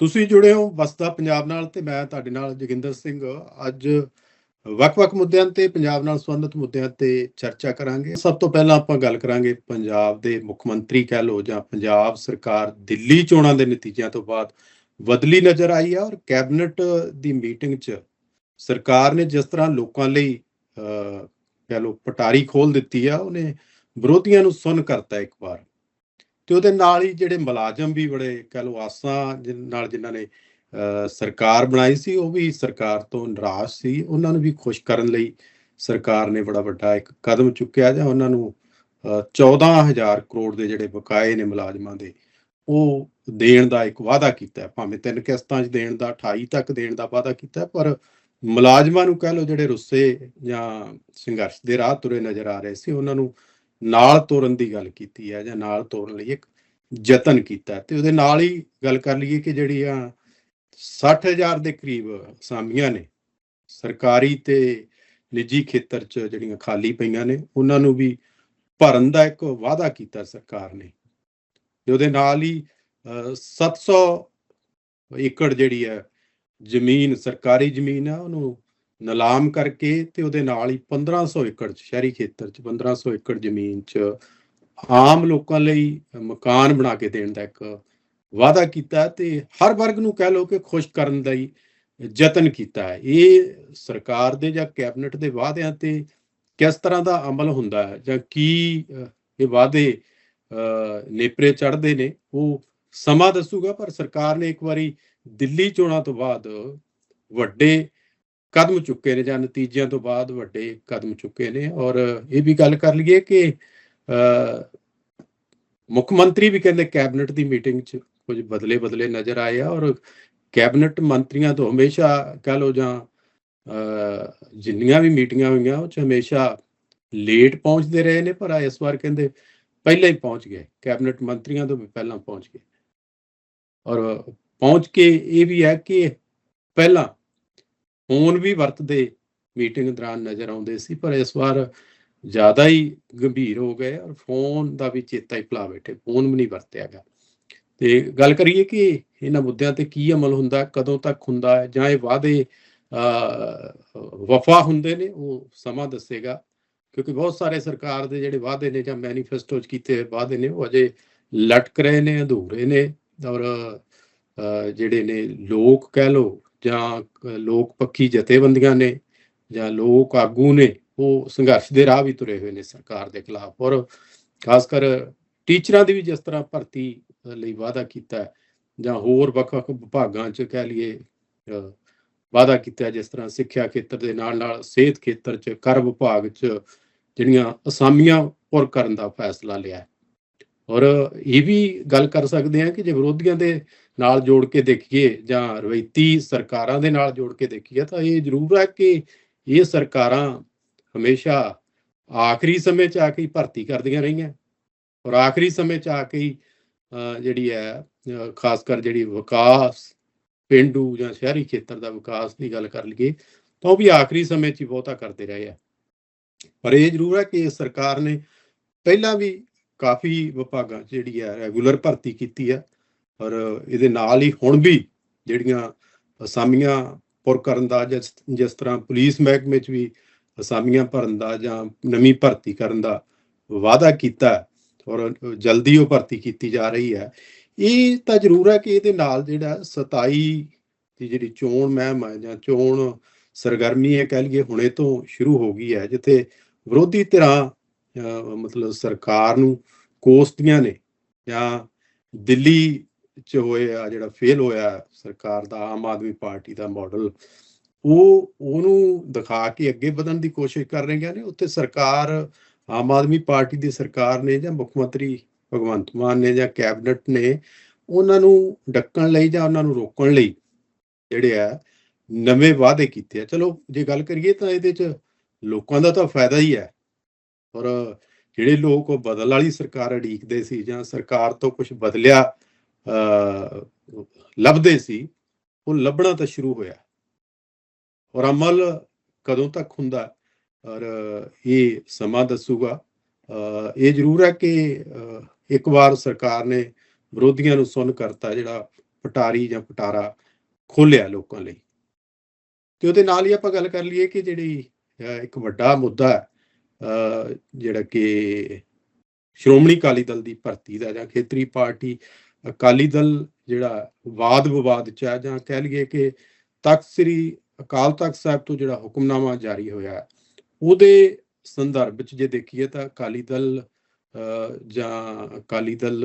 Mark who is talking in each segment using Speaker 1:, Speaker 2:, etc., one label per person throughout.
Speaker 1: ਤੁਸੀਂ ਜੁੜੇ ਹੋ ਵਸਦਾ ਪੰਜਾਬ ਨਾਲ ਤੇ ਮੈਂ ਤੁਹਾਡੇ ਨਾਲ ਜੋਗਿੰਦਰ ਸਿੰਘ। ਅੱਜ ਵੱਖ-ਵੱਖ ਮੁੱਦਿਆਂ ਤੇ ਪੰਜਾਬ ਨਾਲ ਸੰਬੰਧਿਤ ਮੁੱਦਿਆਂ ਤੇ ਚਰਚਾ ਕਰਾਂਗੇ। ਸਭ ਤੋਂ ਪਹਿਲਾਂ ਆਪਾਂ ਗੱਲ ਕਰਾਂਗੇ ਪੰਜਾਬ ਦੇ ਮੁੱਖ ਮੰਤਰੀ ਕਹਿ ਲੋ ਜਾਂ ਪੰਜਾਬ ਸਰਕਾਰ ਦਿੱਲੀ ਚੋਣਾਂ ਦੇ ਨਤੀਜਿਆਂ ਤੋਂ ਬਾਅਦ ਬਦਲੀ ਨਜ਼ਰ ਆਈ ਹੈ ਔਰ ਕੈਬਨਿਟ ਦੀ ਮੀਟਿੰਗ 'ਚ ਸਰਕਾਰ ਨੇ ਜਿਸ ਤਰ੍ਹਾਂ ਲੋਕਾਂ ਲਈ ਕਹਿ ਲੋ ਪਟਾਰੀ ਖੋਲ ਦਿੱਤੀ ਆ, ਉਹਨੇ ਵਿਰੋਧੀਆਂ ਨੂੰ ਸੁਣ ਕਰਤਾ ਇੱਕ ਵਾਰ। ਤੇ ਉਹਦੇ ਨਾਲ ਹੀ ਜਿਹੜੇ ਮੁਲਾਜ਼ਮ ਵੀ ਬੜੇ ਕਹਿ ਲੋ ਆਸਾਂ ਨਾਲ ਜਿਨ੍ਹਾਂ ਨੇ ਸਰਕਾਰ ਬਣਾਈ ਸੀ ਉਹ ਵੀ ਸਰਕਾਰ ਤੋਂ ਨਿਰਾਸ਼ ਸੀ ਉਹਨਾਂ ਨੂੰ ਵੀ ਖੁਸ਼ ਕਰਨ ਲਈ ਸਰਕਾਰ ਨੇ ਬੜਾ ਵੱਡਾ ਇੱਕ ਕਦਮ ਚੁੱਕਿਆ ਜਾਂ ਉਹਨਾਂ ਨੂੰ ਅਹ, 14000 ਕਰੋੜ ਦੇ ਜਿਹੜੇ ਬਕਾਏ ਨੇ ਮੁਲਾਜ਼ਮਾਂ ਦੇ ਉਹ ਦੇਣ ਦਾ ਇੱਕ ਵਾਅਦਾ ਕੀਤਾ ਹੈ। ਭਾਵੇਂ ਤਿੰਨ ਕਿਸ਼ਤਾਂ 'ਚ ਦੇਣ ਦਾ 28 ਤੱਕ ਦੇਣ ਦਾ ਵਾਅਦਾ ਕੀਤਾ ਪਰ ਮੁਲਾਜ਼ਮਾਂ ਨੂੰ ਕਹਿ ਲੋ ਜਿਹੜੇ ਰੁੱਸੇ ਜਾਂ ਸੰਘਰਸ਼ ਦੇ ਰਾਹ ਤੁਰੇ ਨਜ਼ਰ ਆ ਰਹੇ ਸੀ ਉਹਨਾਂ ਨੂੰ ਨਾਲ ਤੋਰਨ ਦੀ ਗੱਲ ਕੀਤੀ ਹੈ ਜਾਂ ਨਾਲ ਤੋਰਨ ਲਈ ਇੱਕ ਯਤਨ ਕੀਤਾ ਤੇ ਉਹਦੇ ਨਾਲ ਹੀ ਗੱਲ ਕਰ ਲਈਏ ਕਿ ਜਿਹੜੀਆਂ 60000 ਦੇ ਕਰੀਬ ਅਸਾਮੀਆਂ ਨੇ ਸਰਕਾਰੀ ਤੇ ਨਿੱਜੀ ਖੇਤਰ 'ਚ ਜਿਹੜੀਆਂ ਖਾਲੀ ਪਈਆਂ ਨੇ ਉਹਨਾਂ ਨੂੰ ਵੀ ਭਰਨ ਦਾ ਇੱਕ ਵਾਅਦਾ ਕੀਤਾ ਸਰਕਾਰ ਨੇ। ਤੇ ਉਹਦੇ ਨਾਲ ਹੀ ਅਹ, 700 ਏਕੜ ਜਿਹੜੀ ਹੈ ਜ਼ਮੀਨ ਸਰਕਾਰੀ ਜ਼ਮੀਨ ਆ ਉਹਨੂੰ ਨਿਲਾਮ ਕਰਕੇ ਤੇ ਉਹਦੇ ਨਾਲ ਹੀ 1500 ਏਕੜ 'ਚ ਸ਼ਹਿਰੀ ਖੇਤਰ 'ਚ 1500 ਏਕੜ ਜ਼ਮੀਨ 'ਚ ਆਮ ਲੋਕਾਂ ਲਈ ਮਕਾਨ ਬਣਾ ਕੇ ਦੇਣ ਦਾ ਇੱਕ ਵਾਅਦਾ ਕੀਤਾ ਤੇ ਹਰ ਵਰਗ ਨੂੰ ਕਹਿ ਲਓ ਕਿ ਖੁਸ਼ ਕਰਨ ਦਾ ਹੀ ਯਤਨ ਕੀਤਾ ਹੈ। ਇਹ ਸਰਕਾਰ ਦੇ ਜਾਂ ਕੈਬਨਿਟ ਦੇ ਵਾਅਦਿਆਂ ਤੇ ਕਿਸ ਤਰ੍ਹਾਂ ਦਾ ਅਮਲ ਹੁੰਦਾ ਹੈ ਜਾਂ ਕੀ ਇਹ ਵਾਅਦੇ ਅਹ, ਨੇਪਰੇ ਚੜ੍ਹਦੇ ਨੇ ਉਹ ਸਮਾਂ ਦੱਸੂਗਾ ਪਰ ਸਰਕਾਰ ਨੇ ਇੱਕ ਵਾਰੀ ਦਿੱਲੀ ਚੋਣਾਂ ਤੋਂ ਬਾਅਦ ਵੱਡੇ ਕਦਮ ਚੁੱਕੇ ਨੇ ਜਾਂ ਨਤੀਜਿਆਂ ਤੋਂ ਬਾਅਦ ਵੱਡੇ ਕਦਮ ਚੁੱਕੇ ਨੇ ਔਰ ਇਹ ਵੀ ਗੱਲ ਕਰ ਲਈਏ ਕਿ ਮੁੱਖ ਮੰਤਰੀ ਵੀ ਕਹਿੰਦੇ ਕੈਬਨਿਟ ਦੀ ਮੀਟਿੰਗ 'ਚ ਕੁਝ ਬਦਲੇ ਬਦਲੇ ਨਜ਼ਰ ਆਏ ਆ ਔਰ ਕੈਬਨਿਟ ਮੰਤਰੀਆਂ ਤੋਂ ਹਮੇਸ਼ਾ ਕਹ ਲੋ ਜਾਂ ਜਿੰਨੀਆਂ ਵੀ ਮੀਟਿੰਗਾਂ ਹੋਈਆਂ ਉਹ 'ਚ ਹਮੇਸ਼ਾ ਲੇਟ ਪਹੁੰਚਦੇ ਰਹੇ ਨੇ ਪਰ ਇਸ ਵਾਰ ਕਹਿੰਦੇ ਪਹਿਲਾਂ ਹੀ ਪਹੁੰਚ ਗਏ, ਕੈਬਨਿਟ ਮੰਤਰੀਆਂ ਤੋਂ ਵੀ ਪਹਿਲਾਂ ਪਹੁੰਚ ਗਏ। ਔਰ ਪਹੁੰਚ ਕੇ ਇਹ ਵੀ ਹੈ ਕਿ ਪਹਿਲਾਂ ਫੋਨ ਵੀ ਵਰਤਦੇ ਮੀਟਿੰਗ ਦੌਰਾਨ ਨਜ਼ਰ ਆਉਂਦੇ ਸੀ ਪਰ ਇਸ ਵਾਰ ਜ਼ਿਆਦਾ ਹੀ ਗੰਭੀਰ ਹੋ ਗਏ ਔਰ ਫੋਨ ਦਾ ਵੀ ਚੇਤਾ ਹੀ ਭੁਲਾ ਬੈਠੇ ਫੋਨ ਵੀ ਨਹੀਂ ਵਰਤਿਆ ਗਿਆ। ਤੇ ਗੱਲ ਕਰੀਏ ਕਿ ਇਹਨਾਂ ਮੁੱਦਿਆਂ ਤੇ ਕੀ ਅਮਲ ਹੁੰਦਾ ਕਦੋਂ ਤੱਕ ਹੁੰਦਾ ਹੈ ਜਾਂ ਇਹ ਵਾਅਦੇ ਅਹ, ਵਫਾ ਹੁੰਦੇ ਨੇ ਉਹ ਸਮਾਂ ਦੱਸੇਗਾ। ਕਿਉਂਕਿ ਬਹੁਤ ਸਾਰੇ ਸਰਕਾਰ ਦੇ ਜਿਹੜੇ ਵਾਅਦੇ ਨੇ ਜਾਂ ਮੈਨੀਫੈਸਟੋ 'ਚ ਕੀਤੇ ਹੋਏ ਵਾਅਦੇ ਨੇ ਉਹ ਅਜੇ ਲਟਕ ਰਹੇ ਨੇ ਅਧੂਰੇ ਨੇ ਔਰ ਅਹ, ਜਿਹੜੇ ਨੇ ਲੋਕ ਕਹਿ ਲੋ ਜਾਂ ਲੋਕ ਪੱਖੀ ਜਥੇਬੰਦੀਆਂ ਨੇ ਜਾਂ ਲੋਕ ਆਗੂ ਨੇ ਉਹ ਸੰਘਰਸ਼ ਦੇ ਰਾਹ ਵੀ ਤੁਰੇ ਹੋਏ ਨੇ ਸਰਕਾਰ ਦੇ ਖਿਲਾਫ। ਔਰ ਖਾਸ ਕਰ ਟੀਚਰਾਂ ਦੀ ਵੀ ਜਿਸ ਤਰ੍ਹਾਂ ਭਰਤੀ ਲਈ ਵਾਅਦਾ ਕੀਤਾ ਜਾਂ ਹੋਰ ਵੱਖ-ਵੱਖ ਵਿਭਾਗਾਂ 'ਚ ਕਹਿ ਲਈਏ ਅ, ਵਾਅਦਾ ਕੀਤਾ ਜਿਸ ਤਰ੍ਹਾਂ ਸਿੱਖਿਆ ਖੇਤਰ ਦੇ ਨਾਲ-ਨਾਲ ਸਿਹਤ ਖੇਤਰ 'ਚ ਕਰ ਵਿਭਾਗ 'ਚ ਜਿਹੜੀਆਂ ਅਸਾਮੀਆਂ ਪੁਰ ਕਰਨ ਦਾ ਫੈਸਲਾ ਲਿਆ ਔਰ ਇਹ ਵੀ ਗੱਲ ਕਰ ਸਕਦੇ ਹਾਂ ਕਿ ਜੇ ਵਿਰੋਧੀਆਂ ਦੇ ਨਾਲ ਜੋੜ ਕੇ ਦੇਖੀਏ ਜਾਂ ਰਵਾਇਤੀ ਸਰਕਾਰਾਂ ਦੇ ਨਾਲ ਜੋੜ ਕੇ ਦੇਖੀਏ ਤਾਂ ਇਹ ਜ਼ਰੂਰ ਹੈ ਕਿ ਇਹ ਸਰਕਾਰਾਂ ਹਮੇਸ਼ਾ ਆਖਰੀ ਸਮੇਂ 'ਚ ਆ ਕੇ ਹੀ ਭਰਤੀ ਕਰਦੀਆਂ ਰਹੀਆਂ ਔਰ ਆਖਰੀ ਸਮੇਂ 'ਚ ਆ ਕੇ ਜਿਹੜੀ ਹੈ ਖਾਸ ਕਰ ਜਿਹੜੀ ਵਿਕਾਸ ਪਿੰਡੂ ਜਾਂ ਸ਼ਹਿਰੀ ਖੇਤਰ ਦਾ ਵਿਕਾਸ ਦੀ ਗੱਲ ਕਰ ਲਈਏ ਤਾਂ ਉਹ ਵੀ ਆਖਰੀ ਸਮੇਂ 'ਚ ਹੀ ਬਹੁਤਾ ਕਰਦੇ ਰਹੇ ਆ। ਪਰ ਇਹ ਜ਼ਰੂਰ ਹੈ ਕਿ ਸਰਕਾਰ ਨੇ ਪਹਿਲਾਂ ਵੀ ਕਾਫੀ ਵਿਭਾਗਾਂ 'ਚ ਜਿਹੜੀ ਹੈ, ਰੈਗੂਲਰ ਭਰਤੀ ਕੀਤੀ ਹੈ। ਔਰ ਇਹਦੇ ਨਾਲ ਹੀ ਹੁਣ ਵੀ ਜਿਹੜੀਆਂ ਅਸਾਮੀਆਂ ਪੁਰ ਕਰਨ ਦਾ ਜਿਸ ਜਿਸ ਤਰ੍ਹਾਂ ਪੁਲਿਸ ਮਹਿਕਮੇ 'ਚ ਵੀ ਅਸਾਮੀਆਂ ਭਰਨ ਦਾ ਜਾਂ ਨਵੀਂ ਭਰਤੀ ਕਰਨ ਦਾ ਵਾਅਦਾ ਕੀਤਾ ਔਰ ਜਲਦੀ ਉਹ ਭਰਤੀ ਕੀਤੀ ਜਾ ਰਹੀ ਹੈ। ਇਹ ਤਾਂ ਜ਼ਰੂਰ ਹੈ ਕਿ ਇਹਦੇ ਨਾਲ ਜਿਹੜਾ 27 ਦੀ ਜਿਹੜੀ ਚੋਣ ਮਹਿਮ ਹੈ ਜਾਂ ਚੋਣ ਸਰਗਰਮੀ ਹੈ ਕਹਿ ਲਈਏ, ਹੁਣੇ ਤੋਂ ਸ਼ੁਰੂ ਹੋ ਗਈ ਹੈ, ਜਿੱਥੇ ਵਿਰੋਧੀ ਧਿਰਾਂ ਮਤਲਬ ਸਰਕਾਰ ਨੂੰ ਕੋਸਤੀਆਂ ਨੇ ਜਾਂ ਦਿੱਲੀ ਚ ਹੋਏ ਆ, ਜਿਹੜਾ ਫੇਲ ਹੋਇਆ ਸਰਕਾਰ ਦਾ, ਆਮ ਆਦਮੀ ਪਾਰਟੀ ਦਾ ਮਾਡਲ ਉਹ, ਉਹਨੂੰ ਦਿਖਾ ਕੇ ਅੱਗੇ ਵਧਣ ਦੀ ਕੋਸ਼ਿਸ਼ ਕਰ ਰਹੀਆਂ ਨੇ। ਉੱਥੇ ਸਰਕਾਰ, ਆਮ ਆਦਮੀ ਪਾਰਟੀ ਦੀ ਸਰਕਾਰ ਨੇ ਜਾਂ ਮੁੱਖ ਮੰਤਰੀ ਭਗਵੰਤ ਮਾਨ ਨੇ ਜਾਂ ਕੈਬਨਿਟ ਨੇ ਉਹਨਾਂ ਨੂੰ ਡੱਕਣ ਲਈ ਜਾਂ ਉਹਨਾਂ ਨੂੰ ਰੋਕਣ ਲਈ ਜਿਹੜੇ ਆ, ਨਵੇਂ ਵਾਅਦੇ ਕੀਤੇ ਆ। ਚਲੋ, ਜੇ ਗੱਲ ਕਰੀਏ ਤਾਂ ਇਹਦੇ ਚ ਲੋਕਾਂ ਦਾ ਤਾਂ ਫਾਇਦਾ ਹੀ ਹੈ। ਔਰ ਜਿਹੜੇ ਲੋਕ ਉਹ ਬਦਲ ਵਾਲੀ ਸਰਕਾਰ ਅੜੀਕਦੇ ਸੀ ਜਾਂ ਸਰਕਾਰ ਤੋਂ ਕੁਝ ਬਦਲਿਆ ਲੱਭਦੇ ਸੀ ਉਹ ਲੱਭਣਾ ਤਾਂ ਸ਼ੁਰੂ ਹੋਇਆ। ਔਰ ਅਮਲ ਕਦੋਂ ਤੱਕ ਹੁੰਦਾ ਔਰ ਇਹ ਸਮਾਂ ਦੱਸੂਗਾ। ਅ, ਇਹ ਜ਼ਰੂਰ ਹੈ ਕਿ ਇੱਕ ਵਾਰ ਸਰਕਾਰ ਨੇ ਵਿਰੋਧੀਆਂ ਨੂੰ ਸੁਣ ਕਰਤਾ ਜਿਹੜਾ ਪਟਾਰੀ ਜਾਂ ਪਟਾਰਾ ਖੋਲਿਆ ਲੋਕਾਂ ਲਈ। ਤੇ ਉਹਦੇ ਨਾਲ ਹੀ ਆਪਾਂ ਗੱਲ ਕਰ ਲਈਏ ਕਿ ਜਿਹੜੀ ਇੱਕ ਵੱਡਾ ਮੁੱਦਾ ਹੈ, ਅਹ, ਜਿਹੜਾ ਕਿ ਸ਼੍ਰੋਮਣੀ ਅਕਾਲੀ ਦਲ ਦੀ ਭਰਤੀ ਦਾ ਜਾਂ ਖੇਤਰੀ ਪਾਰਟੀ ਅਕਾਲੀ ਦਲ ਜਿਹੜਾ ਵਾਦ ਵਿਵਾਦ ਚ ਹੈ ਜਾਂ ਕਹਿ ਲਈਏ ਕਿ ਤਖਤ ਸ੍ਰੀ ਅਕਾਲ ਤਖਤ ਸਾਹਿਬ ਤੋਂ ਜਿਹੜਾ ਹੁਕਮਨਾਮਾ ਜਾਰੀ ਹੋਇਆ ਉਹਦੇ ਸੰਦਰਭ ਵਿੱਚ ਜੇ ਦੇਖੀਏ ਤਾਂ ਅਕਾਲੀ ਦਲ ਜਾਂ ਅਕਾਲੀ ਦਲ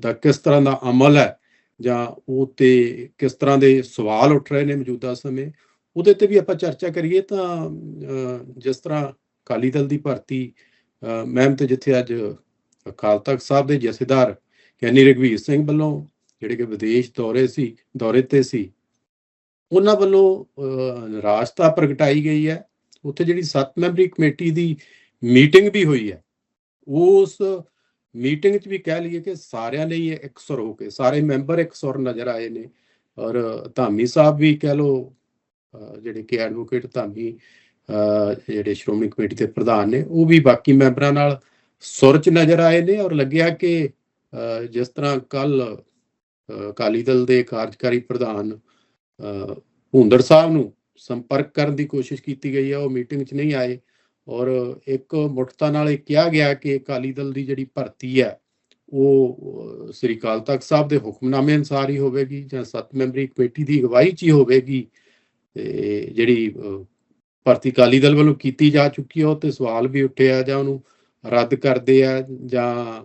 Speaker 1: ਦਾ ਕਿਸ ਤਰ੍ਹਾਂ ਦਾ ਅਮਲ ਹੈ, ਜਾਂ ਉਹ ਤੇ ਕਿਸ ਤਰ੍ਹਾਂ ਦੇ ਸਵਾਲ ਉੱਠ ਰਹੇ ਨੇ ਮੌਜੂਦਾ ਸਮੇਂ, ਉਹਦੇ ਤੇ ਵੀ ਆਪਾਂ ਚਰਚਾ ਕਰੀਏ ਤਾਂ ਜਿਸ ਤਰ੍ਹਾਂ ਅਕਾਲੀ ਦਲ ਦੀ ਭਰਤੀ ਮਹਿਮ ਤੇ ਜਿੱਥੇ ਅੱਜ ਅਕਾਲ ਤਖਤ ਸਾਹਿਬ ਦੇ ਜਥੇਦਾਰ ਯਾਨੀ ਰਘਵੀਰ ਸਿੰਘ ਵੱਲੋਂ ਜਿਹੜੇ ਕਿ ਵਿਦੇਸ਼ ਦੌਰੇ ਸੀ ਦੌਰੇ ਤੇ ਸੀ ਉਹਨਾਂ ਵੱਲੋਂ ਅਹ, ਪ੍ਰਗਟਾਈ ਗਈ ਹੈ। ਉੱਥੇ ਜਿਹੜੀ 7 ਮੈਂਬਰੀ ਕਮੇਟੀ ਦੀ ਮੀਟਿੰਗ ਵੀ ਹੋਈ ਹੈ। ਉਸ ਮੀਟਿੰਗ 'ਚ ਵੀ ਕਹਿ ਲਈਏ ਕਿ ਸਾਰਿਆਂ ਲਈ ਹੀ ਇਕਸੁਰ ਹੋ। ਕੇ ਸਾਰੇ ਮੈਂਬਰ ਇੱਕ ਸੁਰ ਨਜ਼ਰ ਆਏ ਨੇ। ਔਰ ਧਾਮੀ ਸਾਹਿਬ ਵੀ ਕਹਿ ਲੋ ਜਿਹੜੇ ਕਿ ਐਡਵੋਕੇਟ ਧਾਮੀ ਅਹ, ਜਿਹੜੇ ਸ਼੍ਰੋਮਣੀ ਕਮੇਟੀ ਦੇ ਪ੍ਰਧਾਨ ਨੇ ਉਹ ਵੀ ਬਾਕੀ ਮੈਂਬਰਾਂ ਨਾਲ ਸੁਰ 'ਚ ਨਜ਼ਰ ਆਏ ਨੇ। ਔਰ ਲੱਗਿਆ ਕਿ ਜਿਸ ਤਰ੍ਹਾਂ ਕੱਲ ਅਕਾਲੀ ਦਲ ਦੇ ਕਾਰਜਕਾਰੀ ਪ੍ਰਧਾਨ ਅਹ, ਸਾਹਿਬ ਨੂੰ ਸੰਪਰਕ ਕਰਨ ਦੀ ਕੋਸ਼ਿਸ਼ ਕੀਤੀ ਗਈ ਹੈ ਉਹ ਮੀਟਿੰਗ 'ਚ ਨਹੀਂ ਆਏ ਔਰ ਇੱਕ ਮੁੱਠਤਾ ਨਾਲ ਇਹ ਕਿਹਾ ਗਿਆ ਕਿ ਅਕਾਲੀ ਦਲ ਦੀ ਜਿਹੜੀ ਭਰਤੀ ਹੈ ਉਹ ਸ੍ਰੀ ਅਕਾਲ ਤਖਤ ਸਾਹਿਬ ਦੇ ਹੁਕਮਨਾਮੇ ਅਨੁਸਾਰ ਹੀ ਹੋਵੇਗੀ ਜਾਂ ਸੱਤ ਮੈਂਬਰੀ ਕਮੇਟੀ ਦੀ ਅਗਵਾਈ 'ਚ ਹੀ ਹੋਵੇਗੀ ਤੇ ਜਿਹੜੀ ਭਰਤੀ ਅਕਾਲੀ ਦਲ ਵੱਲੋਂ ਕੀਤੀ ਜਾ ਚੁੱਕੀ ਹੈ ਉਹ ਤੇ ਸਵਾਲ ਵੀ ਉੱਠਿਆ ਜਾਂ ਉਹਨੂੰ ਰੱਦ ਕਰਦੇ ਆ ਜਾਂ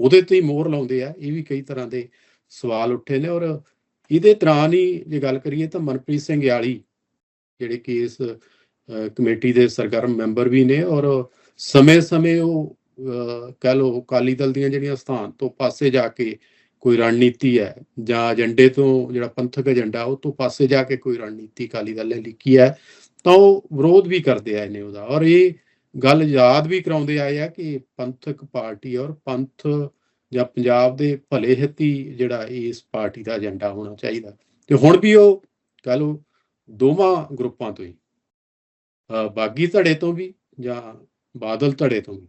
Speaker 1: ਉਹਦੇ ਤੇ ਹੀ ਮੋਹਰ ਲਾਉਂਦੇ ਆ ਇਹ ਵੀ ਕਈ ਤਰ੍ਹਾਂ ਦੇ ਸਵਾਲ ਉੱਠੇ ਨੇ ਔਰ ਇਹਦੇ ਦੌਰਾਨ ਹੀ ਜੇ ਗੱਲ ਕਰੀਏ ਤਾਂ ਮਨਪ੍ਰੀਤ ਸਿੰਘ ਯਾਲੀ ਜਿਹੜੇ ਕਿ ਇਸ ਕਮੇਟੀ ਦੇ ਸਰਗਰਮ ਮੈਂਬਰ ਵੀ ਨੇ ਔਰ ਸਮੇਂ-ਸਮੇਂ ਉਹ ਅਹ, ਕਹਿ ਲਓ ਅਕਾਲੀ ਦਲ ਦੀਆਂ ਜਿਹੜੀਆਂ ਸਥਾਨ ਤੋਂ ਪਾਸੇ ਜਾ ਕੇ ਕੋਈ ਰਣਨੀਤੀ ਹੈ ਜਾਂ ਏਜੰਡੇ ਤੋਂ ਜਿਹੜਾ ਪੰਥਕ ਏਜੰਡਾ ਉਹ ਤੋਂ ਪਾਸੇ ਜਾ ਕੇ ਕੋਈ ਰਣਨੀਤੀ ਅਕਾਲੀ ਦਲ ਨੇ ਲਿਖੀ ਹੈ ਤਾਂ ਉਹ ਵਿਰੋਧ ਵੀ ਕਰਦੇ ਆਏ ਨੇ ਉਹਦਾ ਔਰ ਇਹ ਗੱਲ ਯਾਦ ਵੀ ਕਰਾਉਂਦੇ ਆਏ ਆ ਕਿ ਪੰਥਕ ਪਾਰਟੀ ਔਰ ਪੰਥ ਜਾਂ ਪੰਜਾਬ ਦੇ ਭਲੇ ਹਿੱਤੀ ਜਿਹੜਾ ਇਸ ਪਾਰਟੀ ਦਾ ਏਜੰਡਾ ਹੋਣਾ ਚਾਹੀਦਾ। ਤੇ ਹੁਣ ਵੀ ਉਹ ਕਹ ਲਓ ਦੋਵਾਂ ਗਰੁੱਪਾਂ ਤੋਂ ਹੀ ਬਾਗੀ ਧੜੇ ਤੋਂ ਵੀ ਜਾਂ ਬਾਦਲ ਧੜੇ ਤੋਂ ਵੀ।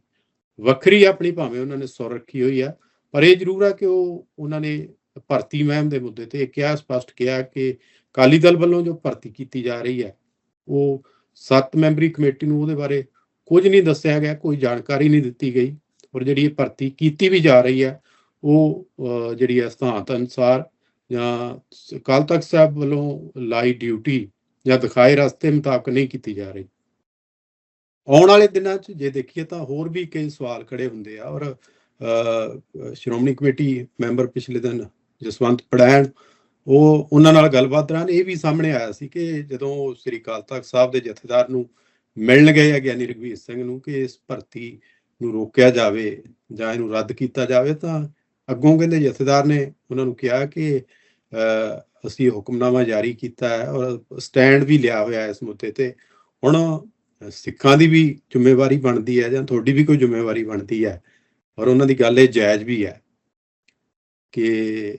Speaker 1: ਵੱਖਰੀ ਆਪਣੀ ਭਾਵੇਂ ਉਹਨਾਂ ਨੇ ਸੁਰ ਰੱਖੀ ਹੋਈ ਆ, ਪਰ ਇਹ ਜ਼ਰੂਰ ਆ ਕਿ ਉਹ ਉਹਨਾਂ ਨੇ ਭਰਤੀ ਮਹਿਮ ਦੇ ਮੁੱਦੇ ਤੇ ਇਹ ਕਿਹਾ, ਸਪਸ਼ਟ ਕਿਹਾ ਕਿ ਅਕਾਲੀ ਦਲ ਵੱਲੋਂ ਜੋ ਭਰਤੀ ਕੀਤੀ ਜਾ ਰਹੀ ਹੈ ਉਹ ਸੱਤ ਮੈਂਬਰੀ ਕਮੇਟੀ ਨੂੰ ਉਹਦੇ ਬਾਰੇ ਕੁਝ ਨਹੀਂ ਦੱਸਿਆ ਗਿਆ ਕੋਈ ਜਾਣਕਾਰੀ ਨਹੀਂ ਦਿੱਤੀ ਗਈ ਔਰ ਜਿਹੜੀ ਇਹ ਭਰਤੀ ਕੀਤੀ ਵੀ ਜਾ ਰਹੀ ਹੈ ਉਹ ਜਿਹੜੀ ਹੈ ਸਿਧਾਂਤ ਅਨੁਸਾਰ ਜਾਂ ਅਕਾਲ ਤਖਤ ਸਾਹਿਬ ਵੱਲੋਂ ਲਾਈ ਡਿਊਟੀ ਜਾਂ ਦਿਖਾਏ ਰਸਤੇ ਮੁਤਾਬਕ ਨਹੀਂ ਕੀਤੀ ਜਾ ਰਹੀ। ਆਉਣ ਵਾਲੇ ਦਿਨਾਂ 'ਚ ਜੇ ਦੇਖੀਏ ਤਾਂ ਹੋਰ ਵੀ ਕਈ ਸਵਾਲ ਖੜੇ ਹੁੰਦੇ ਆ ਔਰ ਅਹ, ਸ਼੍ਰੋਮਣੀ ਕਮੇਟੀ ਮੈਂਬਰ ਪਿਛਲੇ ਦਿਨ ਜਸਵੰਤ ਪੜੈਣ ਉਹ ਉਹਨਾਂ ਨਾਲ ਗੱਲਬਾਤ ਦੌਰਾਨ ਇਹ ਵੀ ਸਾਹਮਣੇ ਆਇਆ ਸੀ ਕਿ ਜਦੋਂ ਸ੍ਰੀ ਅਕਾਲ ਤਖਤ ਸਾਹਿਬ ਦੇ ਜਥੇਦਾਰ ਨੂੰ ਮਿਲਣ ਗਏ ਆ ਗਿਆਨੀ ਰਘਵੀਰ ਸਿੰਘ ਨੂੰ ਕਿ ਇਸ ਭਰਤੀ ਨੂੰ ਰੋਕਿਆ ਜਾਵੇ ਜਾਂ ਇਹਨੂੰ ਰੱਦ ਕੀਤਾ ਜਾਵੇ ਤਾਂ ਅੱਗੋਂ ਕਹਿੰਦੇ ਜਥੇਦਾਰ ਨੇ ਉਹਨਾਂ ਨੂੰ ਕਿਹਾ ਕਿ ਅਹ, ਅਸੀਂ ਹੁਕਮਨਾਮਾ ਜਾਰੀ ਕੀਤਾ ਹੈ ਔਰ ਸਟੈਂਡ ਵੀ ਲਿਆ ਹੋਇਆ ਹੈ ਇਸ ਮੁੱਦੇ ਤੇ। ਹੁਣ ਸਿੱਖਾਂ ਦੀ ਵੀ ਜ਼ਿੰਮੇਵਾਰੀ ਬਣਦੀ ਹੈ ਜਾਂ ਤੁਹਾਡੀ ਵੀ ਕੋਈ ਜ਼ਿੰਮੇਵਾਰੀ ਬਣਦੀ ਹੈ ਔਰ ਉਹਨਾਂ ਦੀ ਗੱਲ ਇਹ ਜਾਇਜ਼ ਵੀ ਹੈ ਕਿ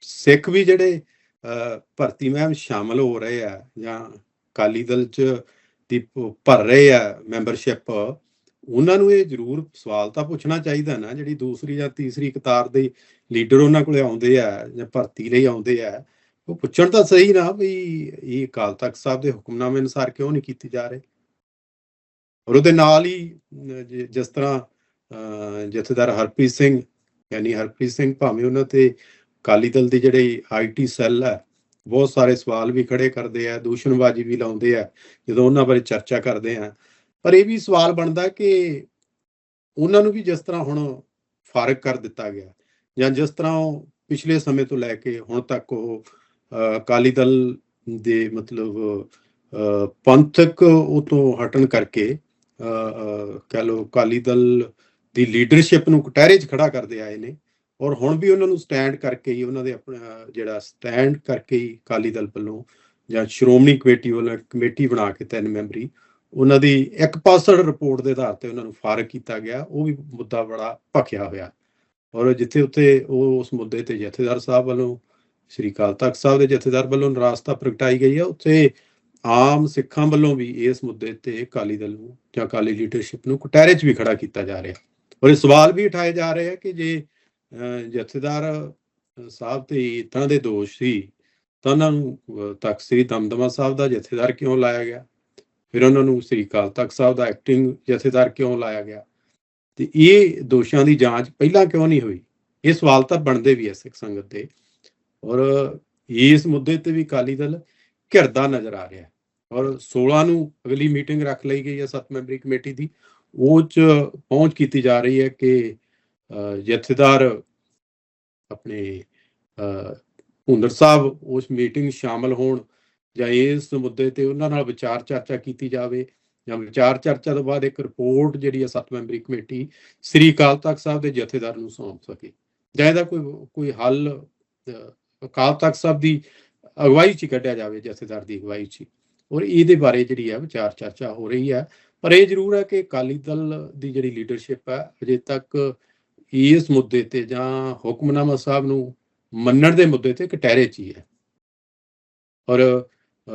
Speaker 1: ਸਿੱਖ ਵੀ ਜਿਹੜੇ ਅਹ, ਭਰਤੀ ਮਹਿਮ ਸ਼ਾਮਲ ਹੋ ਰਹੇ ਆ ਜਾਂ ਅਕਾਲੀ ਦਲ ਚ ਦੀ ਭਰ ਰਹੇ ਆ ਮੈਂਬਰਸ਼ਿਪ ਉਹਨਾਂ ਨੂੰ ਇਹ ਜ਼ਰੂਰ ਸਵਾਲ ਤਾਂ ਪੁੱਛਣਾ ਚਾਹੀਦਾ ਨਾ ਜਿਹੜੀ ਦੂਸਰੀ ਜਾਂ ਤੀਸਰੀ ਕਤਾਰ ਦੇ ਲੀਡਰ ਉਹਨਾਂ ਕੋਲੇ ਆਉਂਦੇ ਆ ਜਾਂ ਭਰਤੀ ਲਈ ਆਉਂਦੇ ਆ ਉਹ ਪੁੱਛਣ ਤਾਂ ਸਹੀ ਨਾ ਵੀ ਇਹ ਅਕਾਲ ਤਖਤ ਸਾਹਿਬ ਦੇ ਹੁਕਮਨਾਮੇ ਅਨੁਸਾਰ ਕਿਉਂ ਨਹੀਂ ਕੀਤੀ ਜਾ ਰਹੀ? ਔਰ ਉਹਦੇ ਨਾਲ ਹੀ ਜਿਸ ਤਰ੍ਹਾਂ ਅਹ, ਜਥੇਦਾਰ ਹਰਪ੍ਰੀਤ ਸਿੰਘ ਯਾਨੀ ਹਰਪ੍ਰੀਤ ਸਿੰਘ ਭਾਵੇਂ ਉਹਨਾਂ ਤੇ ਅਕਾਲੀ ਦਲ ਦੀ ਜਿਹੜੀ ਆਈਟੀ ਸੈੱਲ ਹੈ ਬਹੁਤ ਸਾਰੇ ਸਵਾਲ ਵੀ ਖੜੇ ਕਰਦੇ ਆ ਦੂਸ਼ਣਬਾਜ਼ੀ ਵੀ ਲਾਉਂਦੇ ਆ ਜਦੋਂ ਉਹਨਾਂ ਬਾਰੇ ਚਰਚਾ ਕਰਦੇ ਆ। ਪਰ ਇਹ ਵੀ ਸਵਾਲ ਬਣਦਾ ਕਿ ਉਹਨਾਂ ਨੂੰ ਵੀ ਜਿਸ ਤਰ੍ਹਾਂ ਹੁਣ ਫਾਰਗ ਕਰ ਦਿੱਤਾ ਗਿਆ ਜਾਂ ਜਿਸ ਤਰ੍ਹਾਂ ਉਹ ਪਿਛਲੇ ਸਮੇਂ ਤੋਂ ਲੈ ਕੇ ਹੁਣ ਤੱਕ ਉਹ ਅਕਾਲੀ ਦਲ ਦੇ ਮਤਲਬ ਅਹ, ਪੰਥਕ ਉਹ ਤੋਂ ਹਟਣ ਕਰਕੇ ਅਹ, ਅਹ, ਕਹਿ ਲਓ ਅਕਾਲੀ ਦਲ ਦੀ ਲੀਡਰਸ਼ਿਪ ਨੂੰ ਕਟਹਿਰੇ 'ਚ ਖੜਾ ਕਰਦੇ ਆਏ ਨੇ। ਔਰ ਹੁਣ ਵੀ ਉਹਨਾਂ ਨੂੰ ਸਟੈਂਡ ਕਰਕੇ ਹੀ, ਉਹਨਾਂ ਦੇ ਆਪਣਾ ਜਿਹੜਾ ਸਟੈਂਡ ਕਰਕੇ ਹੀ ਅਕਾਲੀ ਦਲ ਵੱਲੋਂ ਜਾਂ ਸ਼੍ਰੋਮਣੀ ਕਮੇਟੀ ਵੱਲੋਂ, ਕਮੇਟੀ ਬਣਾ ਕੇ ਤਿੰਨ ਮੈਂਬਰੀ, ਉਹਨਾਂ ਦੀ ਇੱਕ ਪਾਸੜ ਰਿਪੋਰਟ ਦੇ ਆਧਾਰ ਤੇ ਉਹਨਾਂ ਨੂੰ ਫਾਰਗ ਕੀਤਾ ਗਿਆ, ਉਹ ਵੀ ਮੁੱਦਾ ਬੜਾ ਭਖਿਆ ਹੋਇਆ। ਔਰ ਜਿੱਥੇ ਉੱਥੇ ਉਹ ਉਸ ਮੁੱਦੇ ਤੇ ਜਥੇਦਾਰ ਸਾਹਿਬ ਵੱਲੋਂ, ਸ੍ਰੀ ਅਕਾਲ ਤਖਤ ਸਾਹਿਬ ਦੇ ਜਥੇਦਾਰ ਵੱਲੋਂ ਨਿਰਾਸਤਾ ਪ੍ਰਗਟਾਈ ਗਈ ਹੈ, ਉੱਥੇ ਆਮ ਸਿੱਖਾਂ ਵੱਲੋਂ ਵੀ ਇਸ ਮੁੱਦੇ ਤੇ ਅਕਾਲੀ ਦਲ ਨੂੰ ਜਾਂ ਅਕਾਲੀ ਲੀਡਰਸ਼ਿਪ ਨੂੰ ਕਟਹਿਰੇ 'ਚ ਵੀ ਖੜਾ ਕੀਤਾ ਜਾ ਰਿਹਾ। ਔਰ ਇਹ ਸਵਾਲ ਵੀ ਉਠਾਏ ਜਾ ਰਹੇ ਆ ਕਿ ਜੇ ਜਥੇਦਾਰ ਸਾਹਿਬ ਤੇ ਇਤਾਂ ਦੇ ਦੋਸ਼ ਸੀ। ਤਾਂ ਉਹਨਾਂ ਨੂੰ ਤਖ਼ਤ ਸ੍ਰੀ ਦਮਦਮਾ ਸਾਹਿਬ ਦਾ ਜਥੇਦਾਰ ਕਿਉਂ ਲਾਇਆ ਗਿਆ? ਫਿਰ ਉਹਨਾਂ ਨੂੰ ਸ੍ਰੀ ਅਕਾਲ ਤਖਤ ਸਾਹਿਬ ਦਾ ਐਕਟਿੰਗ ਜਥੇਦਾਰ ਕਿਉਂ ਲਾਇਆ ਗਿਆ? ਤੇ ਇਹ ਦੋਸ਼ਾਂ ਦੀ ਜਾਂਚ ਪਹਿਲਾਂ ਕਿਉਂ ਨਹੀਂ ਹੋਈ? ਇਹ ਸਵਾਲ ਤਾਂ ਬਣਦੇ ਵੀ ਐ ਸਿੱਖ ਸੰਗਤ ਦੇ। ਔਰ ਇਸ ਮੁੱਦੇ ਤੇ ਵੀ ਅਕਾਲੀ ਦਲ ਘਿਰਦਾ ਨਜ਼ਰ ਆ ਰਿਹਾ। ਔਰ 16 ਨੂੰ ਅਗਲੀ ਮੀਟਿੰਗ ਰੱਖ ਲਈ ਗਈ ਹੈ ਸੱਤ ਮੈਂਬਰੀ ਕਮੇਟੀ ਦੀ। ਉਹ ਚ ਪਹੁੰਚ ਕੀਤੀ ਜਾ ਰਹੀ ਹੈ ਕਿ ਜਥੇਦਾਰ ਆਪਣੇ ਅ, ਹੁੰਦਰ ਸਾਹਿਬ ਉਸ ਮੀਟਿੰਗ ਸ਼ਾਮਲ ਹੋਣ ਜਾਂ ਇਸ ਮੁੱਦੇ ਤੇ ਉਹਨਾਂ ਨਾਲ ਵਿਚਾਰ ਚਰਚਾ ਕੀਤੀ ਜਾਵੇ ਜਾਂ ਵਿਚਾਰ ਚਰਚਾ ਤੋਂ ਬਾਅਦ ਇੱਕ ਰਿਪੋਰਟ ਜਿਹੜੀ ਹੈ ਸੱਤ ਮੈਂਬਰੀ ਕਮੇਟੀ ਸ੍ਰੀ ਅਕਾਲ ਤਖਤ ਸਾਹਿਬ ਦੇ ਜਥੇਦਾਰ ਨੂੰ ਸੌਂਪ ਸਕੇ। ਜਾਂ ਇਹਦਾ ਕੋਈ ਕੋਈ ਹੱਲ ਅਕਾਲ ਤਖਤ ਸਾਹਿਬ ਦੀ ਅਗਵਾਈ 'ਚ ਕੱਢਿਆ ਜਾਵੇ ਜਥੇਦਾਰ ਦੀ ਅਗਵਾਈ 'ਚ ਔਰ ਇਹਦੇ ਬਾਰੇ ਜਿਹੜੀ ਹੈ ਵਿਚਾਰ ਚਰਚਾ ਹੋ ਰਹੀ ਹੈ ਪਰ ਇਹ ਜ਼ਰੂਰ ਹੈ ਕਿ ਅਕਾਲੀ ਦਲ ਦੀ ਜਿਹੜੀ ਲੀਡਰਸ਼ਿਪ ਹੈ ਅਜੇ ਤੱਕ ਇਸ ਮੁੱਦੇ ਤੇ ਜਾਂ ਹੁਕਮਨਾਮਾ ਸਾਹਿਬ ਨੂੰ ਮੰਨਣ ਦੇ ਮੁੱਦੇ ਤੇ ਕਟਹਿਰੇ 'ਚ ਹੀ ਹੈ। ਔਰ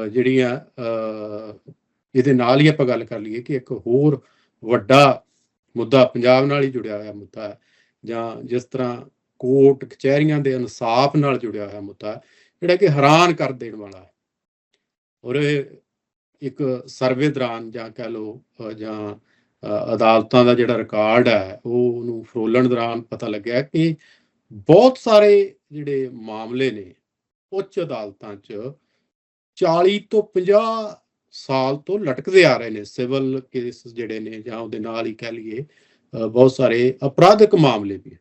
Speaker 1: ਜਿਹੜੀਆਂ ਅ, ਇਹਦੇ ਨਾਲ ਹੀ ਆਪਾਂ ਗੱਲ ਕਰ ਲਈਏ ਕਿ ਇੱਕ ਹੋਰ ਵੱਡਾ ਮੁੱਦਾ ਪੰਜਾਬ ਨਾਲ ਹੀ ਜੁੜਿਆ ਹੋਇਆ ਮੁੱਦਾ ਹੈ ਜਾਂ ਜਿਸ ਤਰ੍ਹਾਂ ਕੋਰਟ ਕਚਹਿਰੀਆਂ ਦੇ ਇਨਸਾਫ ਨਾਲ ਜੁੜਿਆ ਹੋਇਆ ਮੁੱਦਾ ਜਿਹੜਾ ਕਿ ਹੈਰਾਨ ਕਰ ਦੇਣ ਵਾਲਾ ਹੈ। ਔਰ ਇੱਕ ਸਰਵੇ ਦੌਰਾਨ ਜਾਂ ਕਹ ਲਓ ਜਾਂ ਅਦਾਲਤਾਂ ਦਾ ਜਿਹੜਾ ਰਿਕਾਰਡ ਹੈ ਉਹ ਉਹਨੂੰ ਫਰੋਲਣ ਦੌਰਾਨ ਪਤਾ ਲੱਗਿਆ ਕਿ ਬਹੁਤ ਸਾਰੇ ਜਿਹੜੇ ਮਾਮਲੇ ਨੇ ਉੱਚ ਅਦਾਲਤਾਂ 'ਚ 40 ਤੋਂ 50 ਸਾਲ ਤੋਂ ਲਟਕਦੇ ਆ ਰਹੇ ਨੇ ਸਿਵਲ ਕੇਸ ਜਿਹੜੇ ਨੇ ਜਾਂ ਉਹਦੇ ਨਾਲ ਹੀ ਕਹਿ ਲਈਏ ਅ, ਬਹੁਤ ਸਾਰੇ ਅਪਰਾਧਿਕ ਮਾਮਲੇ ਵੀ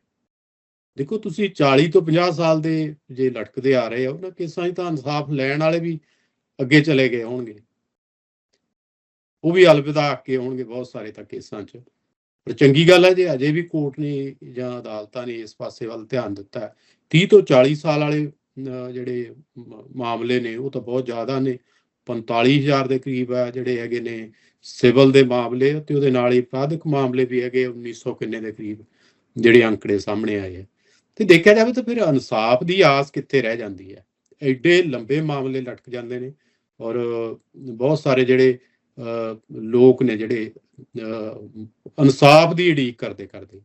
Speaker 1: ਦੇਖੋ ਤੁਸੀਂ 40 ਤੋਂ 50 ਸਾਲ ਦੇ ਜੇ ਲਟਕਦੇ ਆ ਰਹੇ ਆ ਉਹਨਾਂ ਕੇਸਾਂ 'ਚ ਤਾਂ ਇਨਸਾਫ ਲੈਣ ਵਾਲੇ ਵੀ ਅੱਗੇ ਚਲੇ ਗਏ ਹੋਣਗੇ। ਉਹ ਵੀ ਅਲਵਿਦਾ ਕੇ ਆਉਣਗੇ ਬਹੁਤ ਸਾਰੇ ਤਾਂ ਕੇਸਾਂ 'ਚ। ਪਰ ਚੰਗੀ ਗੱਲ ਹੈ ਜੇ ਅਜੇ ਵੀ ਕੋਰਟ ਨੇ ਜਾਂ ਅਦਾਲਤਾਂ ਨੇ ਇਸ ਪਾਸੇ ਵੱਲ ਧਿਆਨ ਦਿੱਤਾ ਹੈ। 30 ਤੋਂ 40 ਸਾਲ ਵਾਲੇ ਜਿਹੜੇ ਮਾਮਲੇ ਨੇ, ਉਹ ਤਾਂ ਬਹੁਤ ਜ਼ਿਆਦਾ ਨੇ। 45000 ਦੇ ਕਰੀਬ ਹੈ ਜਿਹੜੇ ਹੈਗੇ ਨੇ ਸਿਵਲ ਦੇ ਮਾਮਲੇ ਤੇ ਉਹਦੇ ਨਾਲ ਹੀ ਅਪਰਾਧਿਕ ਮਾਮਲੇ ਵੀ ਹੈਗੇ 1900 ਕਿੰਨੇ ਦੇ ਕਰੀਬ ਜਿਹੜੇ ਅੰਕੜੇ ਸਾਹਮਣੇ ਆਏ ਹੈ ਤੇ ਦੇਖਿਆ ਜਾਵੇ ਤਾਂ ਫਿਰ ਇਨਸਾਫ ਦੀ ਆਸ ਕਿੱਥੇ ਰਹਿ ਜਾਂਦੀ ਹੈ। ਐਡੇ ਲੰਬੇ ਮਾਮਲੇ ਲਟਕ ਜਾਂਦੇ ਨੇ ਔਰ ਬਹੁਤ ਸਾਰੇ ਜਿਹੜੇ ਲੋਕ ਨੇ ਜਿਹੜੇ ਇਨਸਾਫ ਦੀ ਉਡੀਕ ਕਰਦੇ ਕਰਦੇ।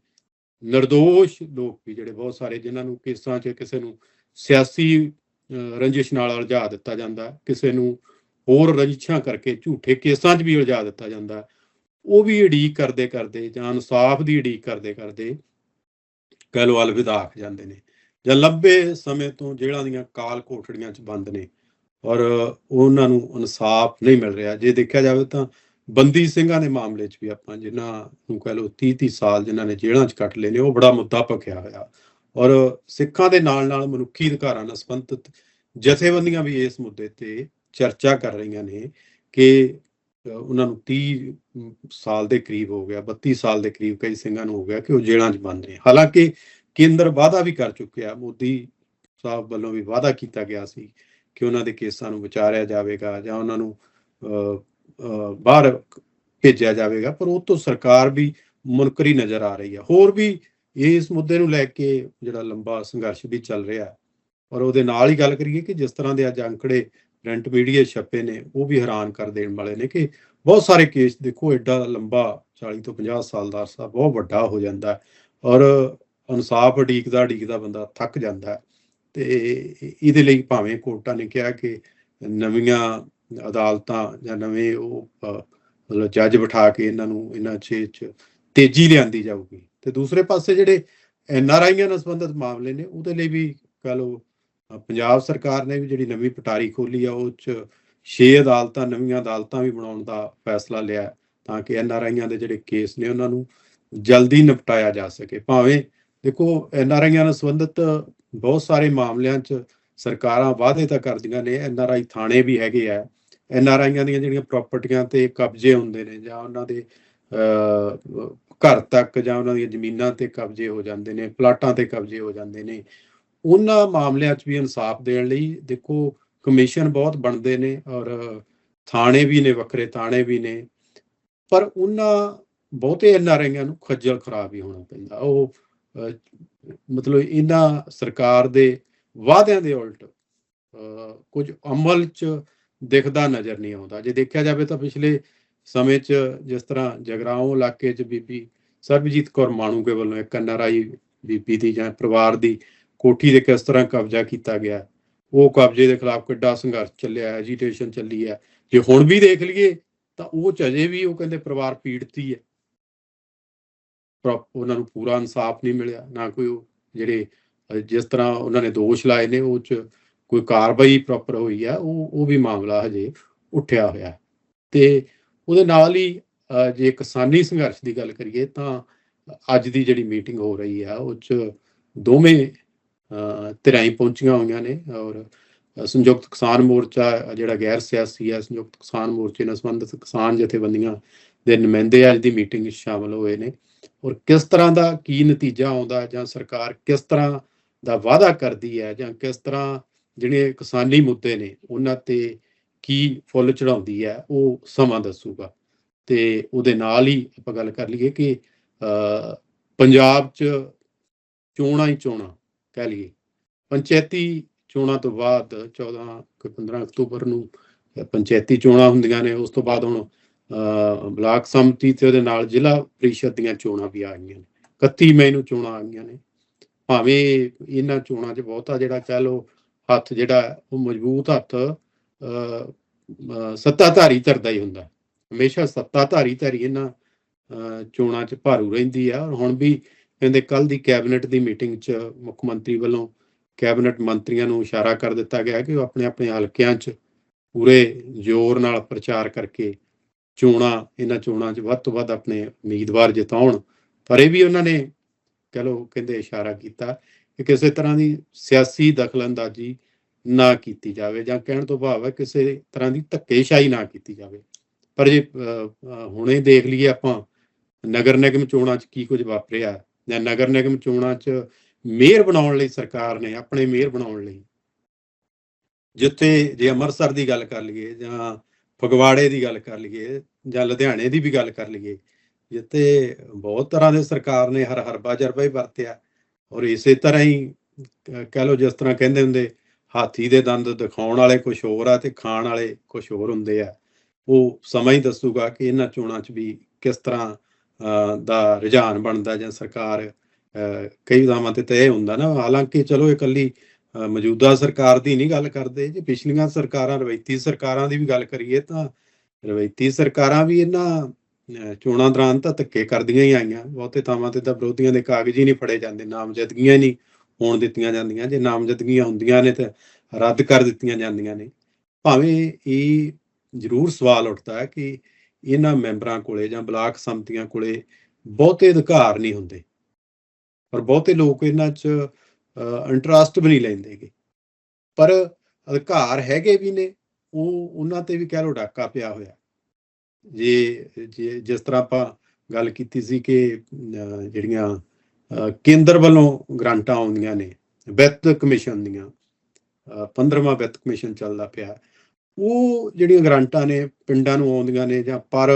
Speaker 1: ਨਿਰਦੋਸ਼ ਲੋਕ ਵੀ ਜਿਹੜੇ ਬਹੁਤ ਸਾਰੇ, ਜਿਨ੍ਹਾਂ ਨੂੰ ਕੇਸਾਂ 'ਚ ਕਿਸੇ ਨੂੰ ਸਿਆਸੀ ਰੰਜਿਸ਼ ਨਾਲ ਉਲਝਾ ਦਿੱਤਾ ਜਾਂਦਾ, ਕਿਸੇ ਨੂੰ ਹੋਰ ਰੰਜਿਸ਼ਾਂ ਕਰਕੇ ਝੂਠੇ ਕੇਸਾਂ 'ਚ ਵੀ ਉਲਝਾ ਦਿੱਤਾ ਜਾਂਦਾ, ਉਹ ਵੀ ਉਡੀਕ ਕਰਦੇ ਕਰਦੇ ਜਾਂ ਇਨਸਾਫ ਦੀ ਉਡੀਕ ਕਰਦੇ ਕਰਦੇ ਕਹਿ ਲਓ ਅਲਵਿਦਾ ਆਖ ਜਾਂਦੇ ਨੇ। ਜਾਂ ਲੰਬੇ ਸਮੇਂ ਤੋਂ ਜੇਲ੍ਹਾਂ ਦੀਆਂ ਕਾਲ ਕੋਠੜੀਆਂ 'ਚ ਬੰਦ ਨੇ। ਔਰ ਉਹਨਾਂ ਨੂੰ ਇਨਸਾਫ ਨਹੀਂ ਮਿਲ ਰਿਹਾ। ਜੇ ਦੇਖਿਆ ਜਾਵੇ ਤਾਂ ਬੰਦੀ ਸਿੰਘਾਂ ਦੇ ਮਾਮਲੇ 'ਚ ਵੀ ਆਪਾਂ ਜਿਨ੍ਹਾਂ ਨੂੰ ਕਹਿ ਲਓ 30 30 ਸਾਲ ਜਿਨ੍ਹਾਂ ਨੇ ਜੇਲ੍ਹਾਂ 'ਚ ਕੱਟ ਲਏ ਨੇ, ਉਹ ਬੜਾ ਮੁੱਦਾ ਭਖਿਆ ਹੋਇਆ। ਔਰ ਸਿੱਖਾਂ ਦੇ ਨਾਲ ਨਾਲ ਮਨੁੱਖੀ ਅਧਿਕਾਰਾਂ ਨਾਲ ਸੰਬੰਧਿਤ ਜਥੇਬੰਦੀਆਂ ਵੀ ਇਸ ਮੁੱਦੇ ਤੇ ਚਰਚਾ ਕਰ ਰਹੀਆਂ ਨੇ ਕਿ ਉਹਨਾਂ ਨੂੰ 30 ਸਾਲ ਦੇ ਕਰੀਬ ਹੋ ਗਿਆ 32 ਸਾਲ ਦੇ ਕਰੀਬ ਕਈ ਸਿੰਘਾਂ ਨੂੰ ਹੋ ਗਿਆ ਕਿ ਉਹ ਜੇਲ੍ਹਾਂ 'ਚ ਬੰਦ ਨੇ। ਹਾਲਾਂਕਿ ਕੇਂਦਰ ਵਾਅਦਾ ਵੀ ਕਰ ਚੁੱਕਿਆ। ਮੋਦੀ ਸਾਹਿਬ ਵੱਲੋਂ ਵੀ ਵਾਅਦਾ ਕੀਤਾ ਗਿਆ ਸੀ ਕਿ ਉਹਨਾਂ ਦੇ ਕੇਸਾਂ ਨੂੰ ਵਿਚਾਰਿਆ ਜਾਵੇਗਾ ਜਾਂ ਉਹਨਾਂ ਨੂੰ ਬਾਹਰ ਭੇਜਿਆ ਜਾਵੇਗਾ, ਪਰ ਉਹ ਤੋਂ ਸਰਕਾਰ ਵੀ ਮੁਨਕਰੀ ਨਜ਼ਰ ਆ ਰਹੀ ਹੈ। ਹੋਰ ਵੀ ਇਸ ਮੁੱਦੇ ਨੂੰ ਲੈ ਕੇ ਜਿਹੜਾ ਲੰਬਾ ਸੰਘਰਸ਼ ਵੀ ਚੱਲ ਰਿਹਾ ਹੈ, ਔਰ ਉਹਦੇ ਨਾਲ ਹੀ ਗੱਲ ਕਰੀਏ ਕਿ ਜਿਸ ਤਰ੍ਹਾਂ ਦੇ ਅੱਜ ਅੰਕੜੇ ਪ੍ਰਿੰਟ ਮੀਡੀਆ ਛਪੇ ਨੇ, ਉਹ ਵੀ ਹੈਰਾਨ ਕਰ ਦੇਣ ਵਾਲੇ ਨੇ ਕਿ ਬਹੁਤ ਸਾਰੇ ਕੇਸ ਦੇਖੋ ਐਡਾ ਲੰਬਾ 40 ਤੋਂ 50 ਸਾਲ ਦਾ ਅਰਸਾ ਬਹੁਤ ਵੱਡਾ ਹੋ ਜਾਂਦਾ ਔਰ ਇਨਸਾਫ ਉਡੀਕਦਾ ਉਡੀਕਦਾ ਬੰਦਾ ਥੱਕ ਜਾਂਦਾ ਤੇ ਇਹਦੇ ਲਈ ਭਾਵੇਂ ਕੋਰਟਾਂ ਨੇ ਕਿਹਾ ਕਿ ਨਵੀਆਂ ਅਦਾਲਤਾਂ ਜਾਂ ਨਵੇਂ ਉਹ ਮਤਲਬ ਜੱਜ ਬਿਠਾ ਕੇ ਇਹਨਾਂ ਨੂੰ ਇਹਨਾਂ 'ਚ ਚ ਤੇਜ਼ੀ ਲਿਆਂਦੀ ਜਾਊਗੀ। ਤੇ ਦੂਸਰੇ ਪਾਸੇ ਜਿਹੜੇ ਐਨ ਆਰ ਆਈਆਂ ਨਾਲ ਸੰਬੰਧਿਤ ਮਾਮਲੇ ਨੇ, ਉਹਦੇ ਲਈ ਵੀ ਕਹ ਲਓ ਪੰਜਾਬ ਸਰਕਾਰ ਨੇ ਵੀ ਜਿਹੜੀ ਨਵੀਂ ਪਟਾਰੀ ਖੋਲੀ ਆ, ਉਹ 'ਚ ਛੇ ਅਦਾਲਤਾਂ, ਨਵੀਆਂ ਅਦਾਲਤਾਂ ਵੀ ਬਣਾਉਣ ਦਾ ਫੈਸਲਾ ਲਿਆ ਤਾਂ ਕਿ ਐਨ ਆਰ ਆਈਆਂ ਦੇ ਜਿਹੜੇ ਕੇਸ ਨੇ, ਉਹਨਾਂ ਨੂੰ ਜਲਦੀ ਨਿਪਟਾਇਆ ਜਾ ਸਕੇ। ਭਾਵੇਂ ਦੇਖੋ, ਐਨ ਆਰ ਆਈਆਂ ਨਾਲ ਸੰਬੰਧਿਤ ਬਹੁਤ ਸਾਰੇ ਮਾਮਲਿਆਂ 'ਚ ਸਰਕਾਰਾਂ ਵਾਅਦੇ ਤਾਂ ਕਰਦੀਆਂ ਨੇ ਐਨ ਆਰ ਆਈ ਥਾਣੇ ਵੀ ਹੈਗੇ ਆ। ਐਨ ਆਰ ਆਈਆਂ ਦੀਆਂ ਜਿਹੜੀਆਂ ਪ੍ਰਾਪਰਟੀਆਂ ਤੇ ਕਬਜ਼ੇ ਹੁੰਦੇ ਨੇ ਜਾਂ ਉਹਨਾਂ ਦੇ ਘਰ ਤੱਕ ਜਾਂ ਉਹਨਾਂ ਦੀਆਂ ਜ਼ਮੀਨਾਂ ਤੇ ਕਬਜ਼ੇ ਹੋ ਜਾਂਦੇ ਨੇ ਪਲਾਟਾਂ ਤੇ ਕਬਜ਼ੇ ਹੋ ਜਾਂਦੇ ਨੇ। ਉਹਨਾਂ ਮਾਮਲਿਆਂ 'ਚ ਵੀ ਇਨਸਾਫ ਦੇਣ ਲਈ ਦੇਖੋ ਕਮਿਸ਼ਨ ਬਹੁਤ ਬਣਦੇ ਨੇ ਔਰ ਥਾਣੇ ਵੀ ਨੇ ਵੱਖਰੇ ਥਾਣੇ ਵੀ ਨੇ। ਪਰ ਉਹਨਾਂ ਬਹੁਤੇ ਐਨ ਆਰ ਆਈਆਂ ਨੂੰ ਖੱਜਲ ਖਰਾਬ ਹੀ ਹੋਣਾ ਪੈਂਦਾ। ਉਹ ਅਹ, ਮਤਲਬ ਇਹਨਾਂ ਸਰਕਾਰ ਦੇ ਵਾਅਦਿਆਂ ਦੇ ਉਲਟ ਅਹ, ਕੁਝ ਅਮਲ 'ਚ ਦਿਖਦਾ ਨਜ਼ਰ ਨਹੀਂ ਆਉਂਦਾ। ਜੇ ਦੇਖਿਆ ਜਾਵੇ ਤਾਂ ਪਿਛਲੇ ਸਮੇਂ 'ਚ ਜਿਸ ਤਰ੍ਹਾਂ ਜਗਰਾਉਂ ਇਲਾਕੇ 'ਚ ਬੀਬੀ ਸਰਬਜੀਤ ਕੌਰ ਮਾਣੂਕੇ ਵੱਲੋਂ ਇੱਕ ਐਨਆਰਆਈ ਬੀਬੀ ਦੀ ਜਾਂ ਪਰਿਵਾਰ ਦੀ ਕੋਠੀ ਦੇ ਕਿਸ ਤਰ੍ਹਾਂ ਕਬਜ਼ਾ ਕੀਤਾ ਗਿਆ ਉਹ ਕਬਜ਼ੇ ਦੇ ਖਿਲਾਫ ਕਿੱਡਾ ਸੰਘਰਸ਼ ਚੱਲਿਆ ਐਜੀਟੇਸ਼ਨ ਚੱਲੀ ਹੈ। ਜੇ ਹੁਣ ਵੀ ਦੇਖ ਲਈਏ ਤਾਂ ਉਹ ਚ ਅਜੇ ਵੀ ਉਹ ਕਹਿੰਦੇ ਪਰਿਵਾਰ ਪੀੜਤੀ ਹੈ। ਉਹਨਾਂ ਨੂੰ ਪੂਰਾ ਇਨਸਾਫ ਨਹੀਂ ਮਿਲਿਆ ਨਾ ਕੋਈ ਜਿਹੜੇ ਜਿਸ ਤਰ੍ਹਾਂ ਉਹਨਾਂ ਨੇ ਦੋਸ਼ ਲਾਏ ਨੇ ਉਹ ਚ ਕੋਈ ਕਾਰਵਾਈ ਪ੍ਰੋਪਰ ਹੋਈ ਹੈ ਉਹ ਉਹ ਵੀ ਮਾਮਲਾ ਹਜੇ ਉੱਠਿਆ ਹੋਇਆ ਤੇ ਉਹਦੇ ਨਾਲ ਹੀ ਜੇ ਕਿਸਾਨੀ ਸੰਘਰਸ਼ ਦੀ ਗੱਲ ਕਰੀਏ ਤਾਂ ਅੱਜ ਦੀ ਜਿਹੜੀ ਮੀਟਿੰਗ ਹੋ ਰਹੀ ਆ ਉਹ ਚ ਦੋਵੇਂ ਅਹ, ਧਿਰਾਂ ਪਹੁੰਚੀਆਂ ਹੋਈਆਂ ਨੇ ਔਰ ਸੰਯੁਕਤ ਕਿਸਾਨ ਮੋਰਚਾ ਜਿਹੜਾ ਗੈਰ ਸਿਆਸੀ ਹੈ ਸੰਯੁਕਤ ਕਿਸਾਨ ਮੋਰਚੇ ਨਾਲ ਸੰਬੰਧਿਤ ਕਿਸਾਨ ਜਥੇਬੰਦੀਆਂ ਦੇ ਨੁਮਾਇੰਦੇ ਅੱਜ ਦੀ ਮੀਟਿੰਗ ਵਿੱਚ ਸ਼ਾਮਲ ਹੋਏ ਨੇ। ਔਰ ਕਿਸ ਤਰ੍ਹਾਂ ਦਾ ਕੀ ਨਤੀਜਾ ਆਉਂਦਾ ਜਾਂ ਸਰਕਾਰ ਕਿਸ ਤਰ੍ਹਾਂ ਦਾ ਵਾਅਦਾ ਕਰਦੀ ਹੈ ਜਾਂ ਕਿਸ ਤਰ੍ਹਾਂ ਜਿਹੜੇ ਕਿਸਾਨੀ ਮੁੱਦੇ ਨੇ ਉਹਨਾਂ ਤੇ ਕੀ ਫੁੱਲ ਚੜਾਉਂਦੀ ਹੈ ਉਹ ਸਮਾਂ ਦੱਸੂਗਾ। ਤੇ ਉਹਦੇ ਨਾਲ ਹੀ ਆਪਾਂ ਗੱਲ ਕਰ ਲਈਏ ਕਿ ਅਹ, ਪੰਜਾਬ 'ਚ ਚੋਣਾਂ ਹੀ ਚੋਣਾਂ ਕਹਿ ਲਈਏ। ਪੰਚਾਇਤੀ ਚੋਣਾਂ ਤੋਂ ਬਾਅਦ 14 ਕਿ 15 ਅਕਤੂਬਰ ਨੂੰ ਪੰਚਾਇਤੀ ਚੋਣਾਂ ਹੁੰਦੀਆਂ ਨੇ ਉਸ ਤੋਂ ਬਾਅਦ ਹੁਣ ਬਲਾਕ ਸੰਮਤੀ ਤੇ ਉਹਦੇ ਨਾਲ ਜ਼ਿਲ੍ਹਾ ਪ੍ਰੀਸ਼ਦ ਦੀਆਂ ਚੋਣਾਂ ਵੀ ਆ ਗਈਆਂ ਨੇ। 31 ਮਈ ਨੂੰ ਚੋਣਾਂ ਆ ਗਈਆਂ ਨੇ। ਭਾਵੇਂ ਇਹਨਾਂ ਚੋਣਾਂ 'ਚ ਬਹੁਤਾ ਜਿਹੜਾ ਕਹਿ ਲੋ ਹੱਥ ਜਿਹੜਾ ਉਹ ਮਜ਼ਬੂਤ ਹੱਥ ਸੱਤਾਧਾਰੀ ਧਿਰ ਹੀ ਹੁੰਦਾ। ਹਮੇਸ਼ਾ ਸੱਤਾਧਾਰੀ ਧਿਰ ਇਹਨਾਂ ਅਹ, ਚੋਣਾਂ 'ਚ ਭਾਰੂ ਰਹਿੰਦੀ ਆ। ਔਰ ਹੁਣ ਵੀ ਕਹਿੰਦੇ ਕੱਲ ਦੀ ਕੈਬਨਿਟ ਦੀ ਮੀਟਿੰਗ 'ਚ ਮੁੱਖ ਮੰਤਰੀ ਵੱਲੋਂ ਕੈਬਨਿਟ ਮੰਤਰੀਆਂ ਨੂੰ ਇਸ਼ਾਰਾ ਕਰ ਦਿੱਤਾ ਗਿਆ ਕਿ ਉਹ ਆਪਣੇ ਆਪਣੇ ਹਲਕਿਆਂ 'ਚ ਪੂਰੇ ਜ਼ੋਰ ਨਾਲ ਪ੍ਰਚਾਰ ਕਰਕੇ ਚੋਣਾਂ ਇਹਨਾਂ ਚੋਣਾਂ 'ਚ ਵੱਧ ਤੋਂ ਵੱਧ ਆਪਣੇ ਉਮੀਦਵਾਰ ਜਿਤਾਉਣ। ਪਰ ਇਹ ਵੀ ਉਹਨਾਂ ਨੇ ਕਹ ਲਓ ਕਹਿੰਦੇ ਇਸ਼ਾਰਾ ਕੀਤਾ ਕਿ ਕਿਸੇ ਤਰ੍ਹਾਂ ਦੀ ਸਿਆਸੀ ਦਖਲਅੰਦਾਜ਼ੀ ਨਾ ਕੀਤੀ ਜਾਵੇ ਜਾਂ ਕਹਿਣ ਤੋਂ ਭਾਵ ਹੈ ਕਿਸੇ ਤਰ੍ਹਾਂ ਦੀ ਧੱਕੇਸ਼ਾਹੀ ਨਾ ਕੀਤੀ ਜਾਵੇ। ਪਰ ਜੇ ਅਹ, ਹੁਣੇ ਦੇਖ ਲਈਏ ਆਪਾਂ ਨਗਰ ਨਿਗਮ ਚੋਣਾਂ 'ਚ ਕੀ ਕੁਝ ਵਾਪਰਿਆ ਜਾਂ ਨਗਰ ਨਿਗਮ ਚੋਣਾਂ 'ਚ ਮੇਅਰ ਬਣਾਉਣ ਲਈ ਸਰਕਾਰ ਨੇ ਆਪਣੇ ਮੇਅਰ ਬਣਾਉਣ ਲਈ ਜਿੱਥੇ ਜੇ ਅੰਮ੍ਰਿਤਸਰ ਦੀ ਗੱਲ ਕਰ ਲਈਏ ਜਾਂ ਫਗਵਾੜੇ ਦੀ ਗੱਲ ਕਰ ਲਈਏ ਜਾਂ ਲੁਧਿਆਣੇ ਦੀ ਵੀ ਗੱਲ ਕਰ ਲਈਏ ਜਿੱਥੇ ਬਹੁਤ ਤਰ੍ਹਾਂ ਦੇ ਸਰਕਾਰ ਨੇ ਹਰ ਹਰਬਾ ਜਰਬਾ ਹੀ ਵਰਤਿਆ ਔਰ ਇਸੇ ਤਰ੍ਹਾਂ ਹੀ ਕਹਿ ਲਓ ਜਿਸ ਤਰ੍ਹਾਂ ਕਹਿੰਦੇ ਹੁੰਦੇ ਹਾਥੀ ਦੇ ਦੰਦ ਦਿਖਾਉਣ ਵਾਲੇ ਕੁਝ ਹੋਰ ਆ ਤੇ ਖਾਣ ਵਾਲੇ ਕੁਝ ਹੋਰ ਹੁੰਦੇ ਆ ਉਹ ਸਮਾਂ ਹੀ ਦੱਸੂਗਾ ਕਿ ਇਹਨਾਂ ਚੋਣਾਂ 'ਚ ਵੀ ਕਿਸ ਤਰ੍ਹਾਂ ਅਹ, ਦਾ ਰੁਝਾਨ ਬਣਦਾ ਜਾਂ ਸਰਕਾਰ ਅਹ, ਕਈ ਥਾਵਾਂ ਤੇ ਤੈਅ ਹੁੰਦਾ ਨਾ ਹਾਲਾਂਕਿ ਚਲੋ ਇਕੱਲੀ ਮੌਜੂਦਾ ਸਰਕਾਰ ਦੀ ਨਹੀਂ ਗੱਲ ਕਰਦੇ, ਜੇ ਪਿਛਲੀਆਂ ਸਰਕਾਰਾਂ, ਰਵਾਇਤੀ ਸਰਕਾਰਾਂ ਦੀ ਵੀ ਗੱਲ ਕਰੀਏ ਤਾਂ ਰਵਾਇਤੀ ਸਰਕਾਰਾਂ ਵੀ ਇਹਨਾਂ ਚੋਣਾਂ ਦੌਰਾਨ ਤਾਂ ਧੱਕੇ ਕਰਦੀਆਂ ਹੀ ਆਈਆਂ। ਬਹੁਤੇ ਥਾਵਾਂ ਤੇ ਤਾਂ ਵਿਰੋਧੀਆਂ ਦੇ ਕਾਗਜ਼ ਹੀ ਨਹੀਂ ਫੜੇ ਜਾਂਦੇ, ਨਾਮਜ਼ਦਗੀਆਂ ਨਹੀਂ ਹੋਣ ਦਿੱਤੀਆਂ ਜਾਂਦੀਆਂ। ਜੇ ਨਾਮਜ਼ਦਗੀਆਂ ਹੁੰਦੀਆਂ ਨੇ ਤਾਂ ਰੱਦ ਕਰ ਦਿੱਤੀਆਂ ਜਾਂਦੀਆਂ ਨੇ। ਭਾਵੇਂ ਇਹ ਜ਼ਰੂਰ ਸਵਾਲ ਉੱਠਦਾ ਹੈ ਕਿ ਇਹਨਾਂ ਮੈਂਬਰਾਂ ਕੋਲੇ ਜਾਂ ਬਲਾਕ ਸੰਮਤੀਆਂ ਕੋਲੇ ਬਹੁਤੇ ਅਧਿਕਾਰ ਨਹੀਂ ਹੁੰਦੇ। ਪਰ ਬਹੁਤੇ ਲੋਕ ਇਹਨਾਂ 'ਚ ਇੰਟਰਸਟ ਵੀ ਨਹੀਂ ਲੈਂਦੇਗੇ ਪਰ ਅਧਿਕਾਰ ਹੈਗੇ ਵੀ ਨੇ ਉਹ ਉਹਨਾਂ ਤੇ ਵੀ ਕਹਿ ਲੋ ਡਾਕਾ ਪਿਆ ਹੋਇਆ। ਜੇ ਜਿਸ ਤਰ੍ਹਾਂ ਆਪਾਂ ਗੱਲ ਕੀਤੀ ਸੀ ਕਿ ਜਿਹੜੀਆਂ ਅਹ, ਕੇਂਦਰ ਵੱਲੋਂ ਗ੍ਰਾਂਟਾਂ ਆਉਂਦੀਆਂ ਨੇ ਵਿੱਤ ਕਮਿਸ਼ਨ ਦੀਆਂ ਅਹ, 15ਵਾਂ ਵਿੱਤ ਕਮਿਸ਼ਨ ਚੱਲਦਾ ਪਿਆ ਉਹ ਜਿਹੜੀਆਂ ਗ੍ਰਾਂਟਾਂ ਨੇ ਪਿੰਡਾਂ ਨੂੰ ਆਉਂਦੀਆਂ ਨੇ ਜਾਂ ਪਰ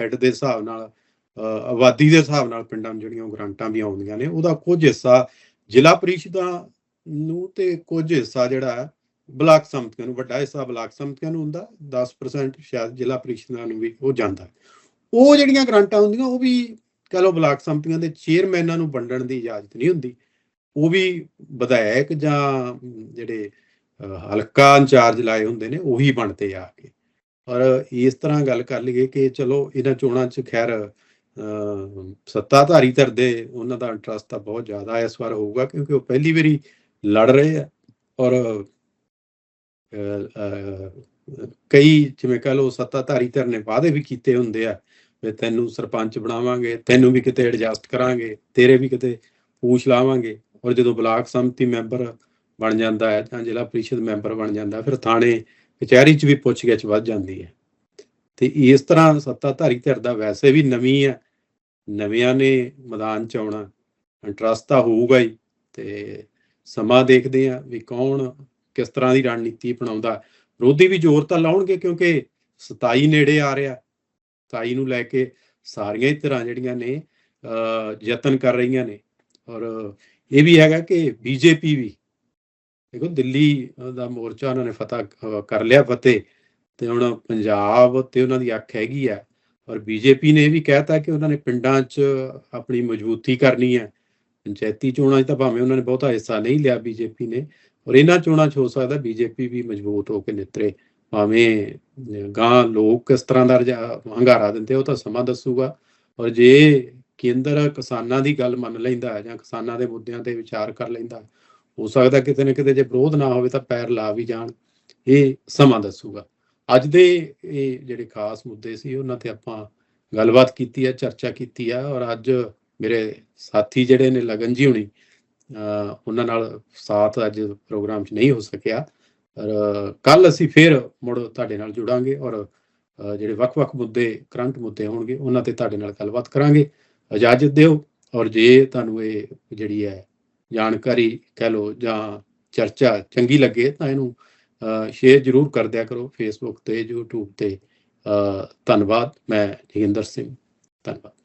Speaker 1: ਹੈੱਡ ਦੇ ਹਿਸਾਬ ਨਾਲ ਅਹ, ਆਬਾਦੀ ਦੇ ਹਿਸਾਬ ਨਾਲ ਪਿੰਡਾਂ ਨੂੰ ਜਿਹੜੀਆਂ ਉਹ ਗ੍ਰਾਂਟਾਂ ਵੀ ਆਉਂਦੀਆਂ ਨੇ ਉਹਦਾ ਕੁਝ ਹਿੱਸਾ ਜ਼ਿਲ੍ਹਾ ਪ੍ਰੀਸ਼ਦਾਂ ਨੂੰ ਤੇ ਕੁਝ ਹਿੱਸਾ ਜਿਹੜਾ ਬਲਾਕ ਸੰਮਤੀਆਂ ਨੂੰ, ਵੱਡਾ ਹਿੱਸਾ ਬਲਾਕ ਸੰਮਤੀਆਂ ਨੂੰ ਹੁੰਦਾ 10% ਸ਼ਾਇਦ ਜ਼ਿਲ੍ਹਾ ਪ੍ਰੀਸ਼ਦਾਂ ਨੂੰ ਵੀ ਉਹ ਜਾਂਦਾ ਉਹ ਜਿਹੜੀਆਂ ਗ੍ਰਾਂਟਾਂ ਹੁੰਦੀਆਂ, ਉਹ ਵੀ ਕਹ ਲਓ ਬਲਾਕ ਸੰਮਤੀਆਂ ਦੇ ਚੇਅਰਮੈਨਾਂ ਨੂੰ ਵੰਡਣ ਦੀ ਇਜਾਜ਼ਤ ਨਹੀਂ ਹੁੰਦੀ। ਉਹ ਵੀ ਵਿਧਾਇਕ ਜਾਂ ਜਿਹੜੇ ਹਲਕਾ ਇੰਚਾਰਜ ਲਾਏ ਹੁੰਦੇ ਨੇ, ਉਹੀ ਬਣਦੇ ਆ ਕੇ। ਪਰ ਇਸ ਤਰ੍ਹਾਂ ਗੱਲ ਕਰ ਲਈਏ ਕਿ ਚਲੋ, ਇਹਨਾਂ ਚੋਣਾਂ 'ਚ ਖੈਰ ਸੱਤਾਧਾਰੀ ਧਿਰ ਦੇ ਉਹਨਾਂ ਦਾ ਇੰਟਰਸਟ ਤਾਂ ਬਹੁਤ ਜ਼ਿਆਦਾ ਇਸ ਵਾਰ ਹੋਊਗਾ ਕਿਉਂਕਿ ਉਹ ਪਹਿਲੀ ਵਾਰੀ ਲੜ ਰਹੇ ਆ ਔਰ ਅਹ, ਅਹ, ਕਈ ਜਿਵੇਂ ਕਹ ਲਓ ਸੱਤਾਧਾਰੀ ਧਿਰ ਨੇ ਵਾਅਦੇ ਵੀ ਕੀਤੇ ਹੁੰਦੇ ਆ ਵੀ ਤੈਨੂੰ ਸਰਪੰਚ ਬਣਾਵਾਂਗੇ ਤੈਨੂੰ ਵੀ ਕਿਤੇ ਐਡਜਸਟ ਕਰਾਂਗੇ ਤੇਰੇ ਵੀ ਕਿਤੇ ਪੂਛ ਲਾਵਾਂਗੇ ਔਰ ਜਦੋਂ ਬਲਾਕ ਸੰਮਤੀ ਮੈਂਬਰ ਬਣ ਜਾਂਦਾ ਹੈ ਜਾਂ ਜ਼ਿਲ੍ਹਾ ਪ੍ਰੀਸ਼ਦ ਮੈਂਬਰ ਬਣ ਜਾਂਦਾ ਫਿਰ ਥਾਣੇ ਕਚਹਿਰੀ 'ਚ ਵੀ ਪੁੱਛਗਿੱਛ ਵੱਧ ਜਾਂਦੀ ਹੈ। ਤੇ ਇਸ ਤਰ੍ਹਾਂ ਸੱਤਾਧਾਰੀ ਧਿਰ ਦਾ ਵੈਸੇ ਵੀ ਨਵੀਂ ਹੈ ਨਵਿਆਂ ਨੇ ਮੈਦਾਨ 'ਚ ਆਉਣਾ ਇੰਟਰਸਟ ਤਾਂ ਹੋਊਗਾ ਹੀ ਤੇ ਸਮਾਂ ਦੇਖਦੇ ਆ ਵੀ ਕੌਣ ਕਿਸ ਤਰ੍ਹਾਂ ਦੀ ਰਣਨੀਤੀ ਅਪਣਾਉਂਦਾ। ਵਿਰੋਧੀ ਵੀ ਜ਼ੋਰ ਤਾਂ ਲਾਉਣਗੇ ਕਿਉਂਕਿ 27 ਨੇੜੇ ਆ ਰਿਹਾ 27 ਨੂੰ ਲੈ ਕੇ ਸਾਰੀਆਂ ਹੀ ਧਿਰਾਂ ਜਿਹੜੀਆਂ ਨੇ ਅਹ, ਯਤਨ ਕਰ ਰਹੀਆਂ ਨੇ ਔਰ ਇਹ ਵੀ ਹੈਗਾ ਕਿ ਬੀਜੇਪੀ ਵੀ ਦੇਖੋ ਦਿੱਲੀ ਦਾ ਮੋਰਚਾ ਉਹਨਾਂ ਨੇ ਫਤਹ ਕਰ ਲਿਆ ਫਤਿਹ ਤੇ ਹੁਣ ਪੰਜਾਬ ਤੇ ਉਹਨਾਂ ਦੀ ਅੱਖ ਹੈਗੀ ਆ। ਔਰ ਬੀਜੇਪੀ ਨੇ ਇਹ ਵੀ ਕਹਿਤਾ ਕਿ ਉਹਨਾਂ ਨੇ ਪਿੰਡਾਂ 'ਚ ਆਪਣੀ ਮਜ਼ਬੂਤੀ ਕਰਨੀ ਹੈ। ਪੰਚਾਇਤੀ ਚੋਣਾਂ 'ਚ ਤਾਂ ਭਾਵੇਂ ਉਹਨਾਂ ਨੇ ਬਹੁਤਾ ਹਿੱਸਾ ਨਹੀਂ ਲਿਆ ਬੀਜੇਪੀ ਨੇ, ਔਰ ਇਹਨਾਂ ਚੋਣਾਂ 'ਚ ਹੋ ਸਕਦਾ ਬੀਜੇਪੀ ਵੀ ਮਜ਼ਬੂਤ ਹੋ ਕੇ ਨਿਤਰੇ। ਭਾਵੇਂ ਗਾਂ ਲੋਕ ਕਿਸ ਤਰ੍ਹਾਂ ਦਾ ਰੁਝਾ- ਹੰਗਾਰਾ ਦਿੰਦੇ, ਉਹ ਤਾਂ ਸਮਾਂ ਦੱਸੂਗਾ। ਔਰ ਜੇ ਕੇਂਦਰ ਕਿਸਾਨਾਂ ਦੀ ਗੱਲ ਮੰਨ ਲੈਂਦਾ ਜਾਂ ਕਿਸਾਨਾਂ ਦੇ ਮੁੱਦਿਆਂ ਤੇ ਵਿਚਾਰ ਕਰ ਲੈਂਦਾ, ਹੋ ਸਕਦਾ ਕਿਤੇ ਨਾ ਕਿਤੇ ਜੇ ਵਿਰੋਧ ਨਾ ਹੋਵੇ ਤਾਂ ਪੈਰ ਲਾ ਵੀ ਜਾਣ। ਇਹ ਸਮਾਂ ਦੱਸੂਗਾ। ਅੱਜ ਦੇ ਇਹ ਜਿਹੜੇ ਖਾਸ ਮੁੱਦੇ ਸੀ, ਉਹਨਾਂ ਤੇ ਆਪਾਂ ਗੱਲਬਾਤ ਕੀਤੀ ਹੈ ਚਰਚਾ ਕੀਤੀ ਹੈ ਔਰ ਅੱਜ ਮੇਰੇ ਸਾਥੀ ਜਿਹੜੇ ਨੇ ਲਗਨ ਜੀ ਹੁਣੀ ਉਹਨਾਂ ਨਾਲ ਸਾਥ ਅੱਜ ਪ੍ਰੋਗਰਾਮ 'ਚ ਨਹੀਂ ਹੋ ਸਕਿਆ। ਪਰ ਕੱਲ ਅਸੀਂ ਫਿਰ ਮੁੜ ਤੁਹਾਡੇ ਨਾਲ ਜੁੜਾਂਗੇ ਔਰ ਜਿਹੜੇ ਵੱਖ-ਵੱਖ ਮੁੱਦੇ, ਕਰੰਟ ਮੁੱਦੇ ਹੋਣਗੇ, ਉਹਨਾਂ ਤੇ ਤੁਹਾਡੇ ਨਾਲ ਗੱਲਬਾਤ ਕਰਾਂਗੇ। ਇਜਾਜ਼ਤ ਦਿਓ ਔਰ ਜੇ ਤੁਹਾਨੂੰ ਇਹ ਜਿਹੜੀ ਹੈ ਜਾਣਕਾਰੀ ਕਹਿ ਲਓ ਜਾਂ ਚਰਚਾ ਚੰਗੀ ਲੱਗੇ ਤਾਂ ਇਹਨੂੰ ਸ਼ੇਅਰ ਜ਼ਰੂਰ ਕਰ ਦਿਆ ਕਰੋ ਫੇਸਬੁੱਕ ਤੇ YouTube ਤੇ। ਧੰਨਵਾਦ ਮੈਂ ਜੋਗਿੰਦਰ ਸਿੰਘ। ਧੰਨਵਾਦ।